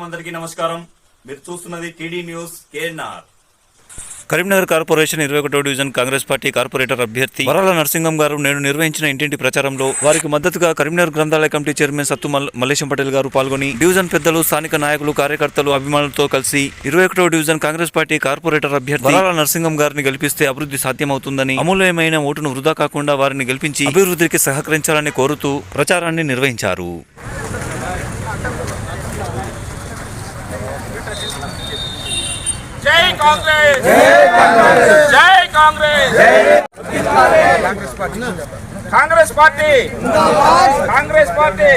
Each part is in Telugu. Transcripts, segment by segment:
స్వాగతం అందరికీ నమస్కారం. మీరు చూస్తున్నది TD news KNR. Karimnagar corporation ఇరవై ఒకటో డివిజన్ కాంగ్రెస్ పార్టీ కార్పొరేటర్ అభ్యర్థి వరాల నరసింహం గారు నేడు నిర్వహించిన ఇంటింటి ప్రచారంలో వారికి మద్దతుగా కరీంనగర్ గ్రంథాలయ కమిటీ చైర్మన్ సత్తు మల్- మల్లేశం పటేల్ గారు పాల్గొని డివిజన్ పెద్దలు స్థానిక నాయకులు కార్యకర్తలు అభిమానులతో కలిసి ఇరవై ఒకటో డివిజన్ కాంగ్రెస్ పార్టీ కార్పొరేటర్ అభ్యర్థి వరాల నరసింహం గారిని గెలిపిస్తే అభివృద్ధి సాధ్యమవుతుందని అమూల్యమైన ఓటును వృధా కాకుండా వారిని గెలిపించి అభివృద్ధికి సహకరించాలని కోరుతూ ప్రచారాన్ని నిర్వహించారు జై కాంగ్రెస్! జై Congress! Congress party Congress party!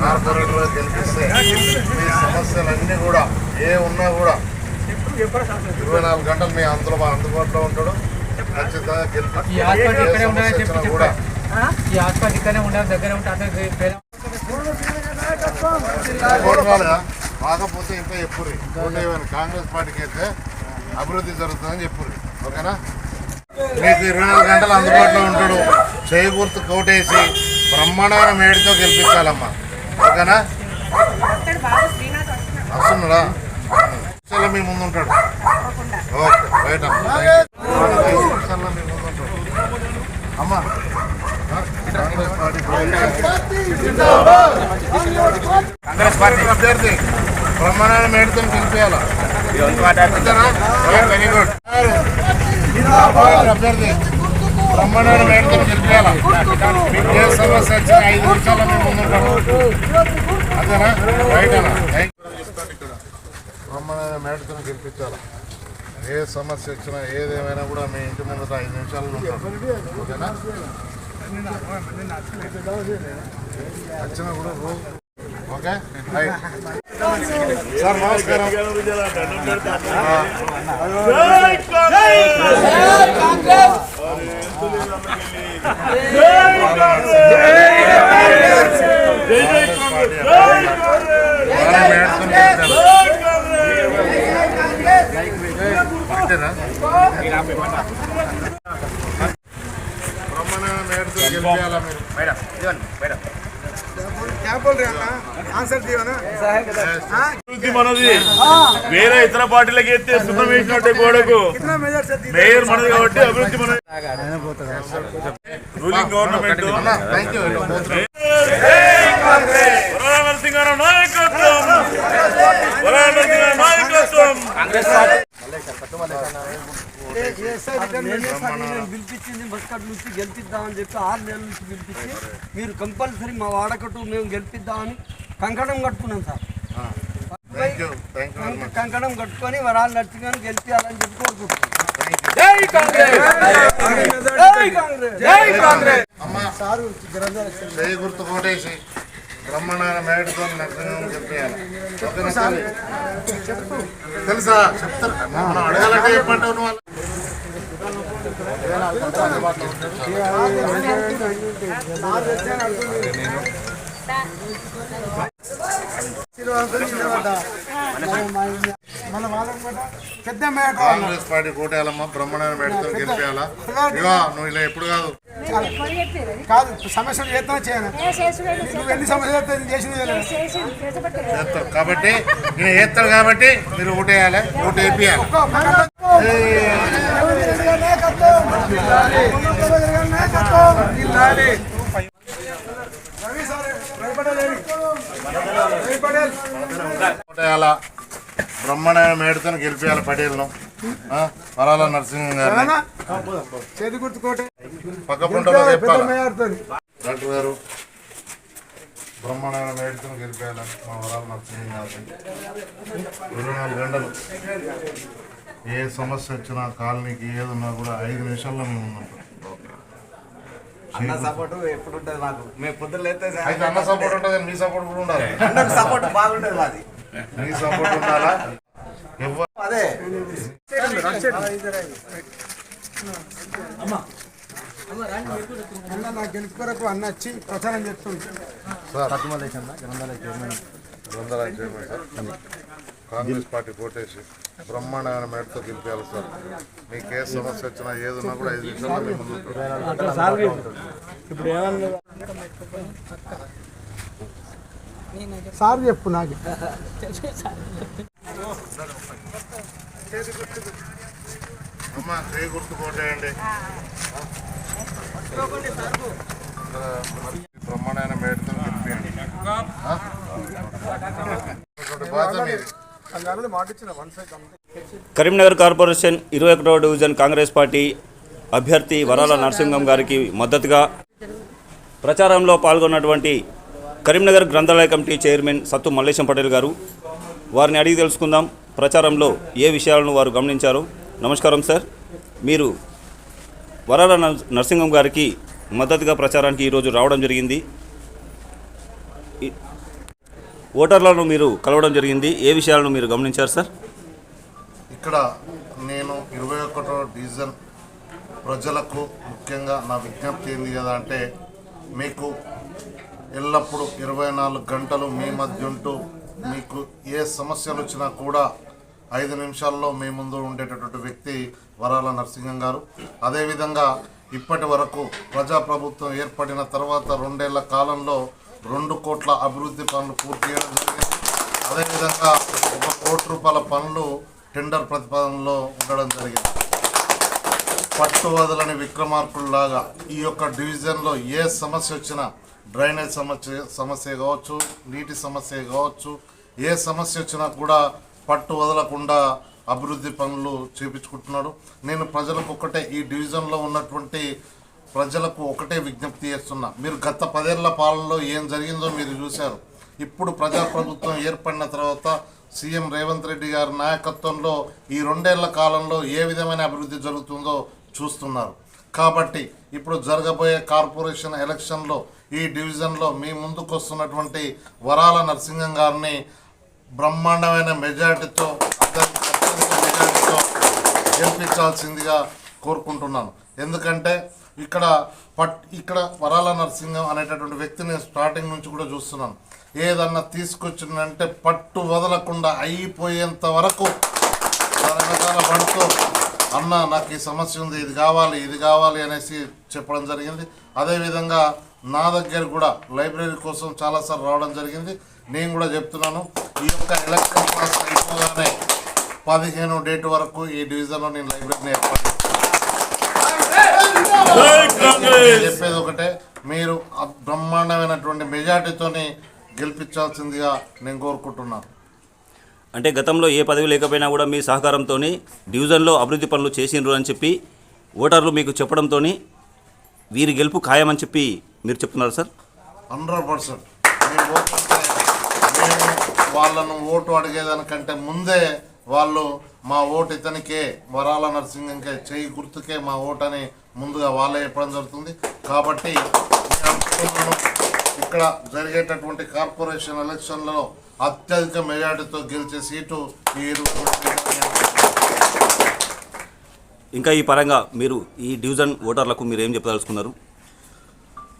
కార్పొరేటర్గా గెలిపిస్తే మీ సమస్యలన్నీ కూడా ఏ ఉన్నా కూడా ఇరవై నాలుగు గంటలు మీ అందులో మా అందుబాటులో ఉంటాడు ఖచ్చితంగా గెలిపి కూడా ఈ హాస్పిటల్ ఇక్కడే ఉండాలి దగ్గర ఉంటే అందరికి కాకపోతే ఇంకా చెప్పుర్రి. ఓటేయమని కాంగ్రెస్ పార్టీకి అయితే అభివృద్ధి జరుగుతుందని చెప్పుర్రి. ఓకేనా? మీకు ఇరవై నాలుగు గంటలు అందుబాటులో ఉంటాడు. చేయి గుర్తు కోటేసి బ్రహ్మాండమైన మేడితో గెలిపించాలమ్మా. ఓకేనా? వస్తున్నాడా. నిమిషాల్లో మీ ముందు ఉంటాడు ఓకే రైట్ అమ్మా. ఐదు నిమిషాల్లో మీ ముందు ఉంటాడు అమ్మా. కాంగ్రెస్ పార్టీ. కాంగ్రెస్ పార్టీ. అభ్యర్థి బ్రహ్మాండ మేడతో గెలిపేయాలా వెరీ గుడ్. అభ్యర్థి బ్రహ్మాండ మేడతో గెలిపేయాలా మీకు ఏ సమస్య వచ్చినా ఐదు నిమిషాల్లో మేము ముందుంటాము బ్రహ్మాండ మేడతో గెలిపించాలి ఏ సమస్య వచ్చినా ఏదేమైనా కూడా మీ ఇంటి ముందు ఐదు నిమిషాలు ఉంటాం. ఓకేనా? వచ్చినా కూడా ఓకే? రైట్. సార్ నమస్కారం బ్రహ్మాండ మేడతో గెలిపించాలా మీరు మేడం ఇదిగోండి మేడం అభివృద్ధి మనది. వేరే ఇతర పార్టీలకు ఎత్తే సున్నం వేసినట్టే గోడకు. మేయర్ మనది కాబట్టి అభివృద్ధి మనది. రూలింగ్ గవర్నమెంట్ నాయకత్వం. నాయకత్వం. నేను పిలిపించింది బస్కట్ నుంచి గెలిపిద్దామని చెప్పి ఆరు నెలల నుంచి పిలిపించి మీరు కంపల్సరీ మా వాడకట్టు మేము గెలిపిద్దామని కంకణం కట్టుకున్నాం సార్. కంకణం కట్టుకొని వరాలు నడుచుకొని గెలిపించాలని చెప్పి కోరుకుంటున్నాం జై కాంగ్రెస్! జై కాంగ్రెస్! జై కాంగ్రెస్! అమ్మా చేయి గుర్తు కోటేసి బ్రహ్మాండ మేడతో నరసింహం చెప్పేయాలి. ఓకేనా తల్లి? తెలుసా? చెప్తారు. అడగాలంటే చెప్పంటావు నువ్వు? కాంగ్రెస్ పార్టీ కోటేయాలమ్మా బ్రహ్మాండ మేడతో గెలిపేయాలా? ఇగో నువ్వు ఇలా ఎప్పుడు కాదు. కాదు సమస్యలు చేస్తా చేయను? నువ్వు ఎన్ని సమస్యలు చేస్తా చేసింది. చేస్తావు కాబట్టి నేను కాబట్టి మీరు ఓటేయాలి ఓటు వేపియాలి. ఒక్క పక్కన- రవి సార్, రవి పటేల్ ఏడి? రవి పటేల్. ఓటేయాలా బ్రహ్మాండ మేడతో గెలిపేయాలి పటేల్ను వరాల నరసింహం ఏమన్నా? చేతి గుర్తుకోటే పక్క పుంటలో చెప్పాలి మేయాడుతుంది డాక్టర్ గారు బ్రహ్మాండ మేడతో గెలిపేయాలి మా వరాల నరసింహం గారిని ఇరవై నాలుగు గంటలు ఏ సమస్య వచ్చినా కాలనీకి ఏదున్నా కూడా ఐదు నిమిషాల్లో మేము ఉన్నాం. అన్న సపోర్ట్ ఎప్పుడు ఉంటుంది మాకు? మేము పొద్దున్న అయితే అన్న సపోర్ట్ ఉంటుంది మీ సపోర్ట్ కూడా ఉండాలి. అన్నకు సపోర్ట్ బాగుంటుంది మాది. మీ సపోర్ట్ ఉండాలా? ఎవ్వరు అదే. అన్న నా గెలుపు కొరకు అన్న వచ్చి ప్రచారం చేస్తుంది గ్రంథాలయం చైర్మన్ సార్? కాంగ్రెస్ పార్టీ కోటేసి బ్రహ్మాండమైన మేడతో గెలిపేయాలి సార్. మీకు ఏ సమస్య వచ్చినా ఏదున్నా కూడా ఐదు నిమిషాల్లో మేము ముందు. సార్ చెప్పు నాకు. అమ్మా చేయి గుర్తు కోటేయండి బ్రహ్మాండమైన మేడతో గెలిపేయండి. బాధ్యత మీది. కరీంనగర్ కార్పొరేషన్ ఇరవై ఒకటవ డివిజన్ కాంగ్రెస్ పార్టీ అభ్యర్థి వరాల నరసింహం గారికి మద్దతుగా ప్రచారంలో పాల్గొన్నటువంటి కరీంనగర్ గ్రంథాలయ కమిటీ చైర్మన్ సత్తు మల్లేశం పటేల్ గారు. వారిని అడిగి తెలుసుకుందాం ప్రచారంలో ఏ విషయాలను వారు గమనించారు? నమస్కారం సార్. మీరు వరాల నర్- నరసింహం గారికి మద్దతుగా ప్రచారానికి ఈరోజు రావడం జరిగింది. ఓటర్లను మీరు కలవడం జరిగింది. ఏ విషయాలను మీరు గమనించారు సార్? ఇక్కడ నేను ఇరవై ఒకటో డివిజన్ ప్రజలకు ముఖ్యంగా నా విజ్ఞప్తి ఏంది కదా అంటే మీకు ఎల్లప్పుడూ ఇరవై నాలుగు గంటలు మీ మధ్య ఉంటూ మీకు ఏ సమస్యలు వచ్చినా కూడా ఐదు నిమిషాల్లో మీ ముందు ఉండేటటువంటి వ్యక్తి వరాల నరసింహం గారు. అదేవిధంగా ఇప్పటి వరకు ప్రజాప్రభుత్వం ఏర్పడిన తర్వాత రెండేళ్ళ కాలంలో రెండు కోట్ల అభివృద్ధి పనులు పూర్తి చేయడం జరిగింది. అదేవిధంగా ఒక కోటి రూపాయల పనులు టెండర్ ప్రతిపాదనలో ఉండడం జరిగింది. పట్టు వదలని విక్రమార్కుల్లాగా ఈ యొక్క డివిజన్లో ఏ సమస్య వచ్చినా డ్రైనేజ్ సమస్య సమస్య కావచ్చు నీటి సమస్య కావచ్చు ఏ సమస్య వచ్చినా కూడా పట్టు వదలకుండా అభివృద్ధి పనులు చేపించుకుంటున్నాడు. నేను ప్రజలకు ఒక్కటే ఈ డివిజన్లో ఉన్నటువంటి ప్రజలకు ఒకటే విజ్ఞప్తి చేస్తున్నా. మీరు గత పదేళ్ళ పాలనలో ఏం జరిగిందో మీరు చూశారు. ఇప్పుడు ప్రజాప్రభుత్వం ఏర్పడిన తర్వాత సీఎం రేవంత్ రెడ్డి గారి నాయకత్వంలో ఈ రెండేళ్ళ కాలంలో ఏ విధమైన అభివృద్ధి జరుగుతుందో చూస్తున్నారు. కాబట్టి ఇప్పుడు జరగబోయే కార్పొరేషన్ ఎలక్షన్లో ఈ డివిజన్లో మీ ముందుకు వస్తున్నటువంటి వరాల నరసింహం గారిని బ్రహ్మాండమైన మెజారిటీతో అత్యంత అత్యంత మెజారిటీతో గెలిపించాల్సిందిగా కోరుకుంటున్నాను. ఎందుకంటే ఇక్కడ పట్ ఇక్కడ వరాల నరసింహం అనేటటువంటి వ్యక్తిని స్టార్టింగ్ నుంచి కూడా చూస్తున్నాను. ఏదన్నా తీసుకొచ్చిందంటే పట్టు వదలకుండా అయిపోయేంత వరకు రకరకాల పడుతూ అన్న నాకు ఈ సమస్య ఉంది ఇది కావాలి ఇది కావాలి అనేసి చెప్పడం జరిగింది. అదేవిధంగా నా దగ్గర కూడా లైబ్రరీ కోసం చాలాసార్లు రావడం జరిగింది. నేను కూడా చెప్తున్నాను ఈ యొక్క ఎలక్షన్ పాస్ అయిపోగానే పదిహేను డేట్ వరకు ఈ డివిజన్లో నేను లైబ్రరీని ఏర్పాటు చెప్పేది ఒకటే మీరు బ్రహ్మాండమైనటువంటి మెజార్టీతోని గెలిపించాల్సిందిగా నేను కోరుకుంటున్నాను అంటే గతంలో ఏ పదవి లేకపోయినా కూడా మీ సహకారంతో డివిజన్లో అభివృద్ధి పనులు చేసిండ్రు అని చెప్పి ఓటర్లు మీకు చెప్పడంతో వీరి గెలుపు ఖాయమని చెప్పి మీరు చెప్తున్నారు సార్? Hundred percent. వాళ్ళను ఓటు అడిగేదానికంటే ముందే వాళ్ళు మా ఓటు ఇతనికే వరాల నరసింహంకే చేయి గుర్తుకే మా ఓటు అని ముందుగా వాళ్ళే చెప్పడం జరుగుతుంది. కాబట్టి ఇక్కడ జరిగేటటువంటి కార్పొరేషన్ ఎలక్షన్లలో అత్యధిక మెజార్టీతో గెలిచే సీటు ఇంకా ఈ పరంగా మీరు ఈ డివిజన్ ఓటర్లకు మీరు ఏం చెప్పదలుచుకున్నారు?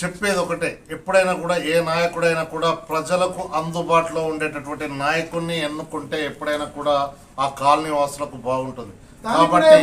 చెప్పేది ఒకటే. ఎప్పుడైనా కూడా ఏ నాయకుడైనా కూడా ప్రజలకు అందుబాటులో ఉండేటటువంటి నాయకుడిని ఎన్నుకుంటే ఎప్పుడైనా కూడా ఆ కాలనీ వాసులకు బాగుంటుంది. కాబట్టి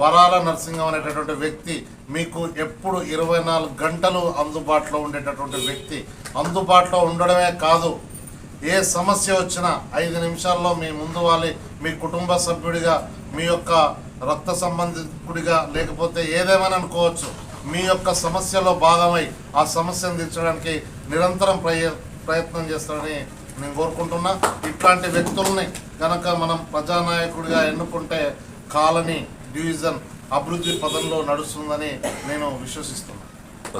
వరాల నరసింహం అనేటటువంటి వ్యక్తి మీకు ఎప్పుడు ఇరవై నాలుగు గంటలు అందుబాటులో ఉండేటటువంటి వ్యక్తి. అందుబాటులో ఉండడమే కాదు ఏ సమస్య వచ్చినా ఐదు నిమిషాల్లో మీ ముందు వాలి మీ కుటుంబ సభ్యుడిగా మీ యొక్క రక్త సంబంధికుడిగా లేకపోతే ఏదేమైనా అనుకోవచ్చు. మీ యొక్క సమస్యలో భాగమై ఆ సమస్యను తీర్చడానికి నిరంతరం ప్రయత్నం చేస్తారని నేను కోరుకుంటున్నా. ఇట్లాంటి వ్యక్తుల్ని కనుక మనం ప్రజానాయకుడిగా ఎన్నుకుంటే కాలనీ డివిజన్ అభివృద్ధి పదంలో నడుస్తుందని నేను విశ్వసిస్తున్నాను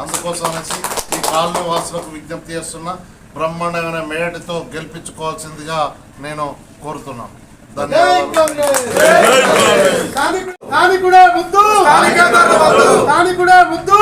అందుకోసం అనేసి ఈ కాలనీ వాసులకు విజ్ఞప్తి చేస్తున్నా. బ్రహ్మాండమైన మేడతో గెలిపించుకోవాల్సిందిగా నేను కోరుతున్నాను. ధన్యవాదాలు. స్థానికుడే ముద్దు స్థానికుడే ముద్దు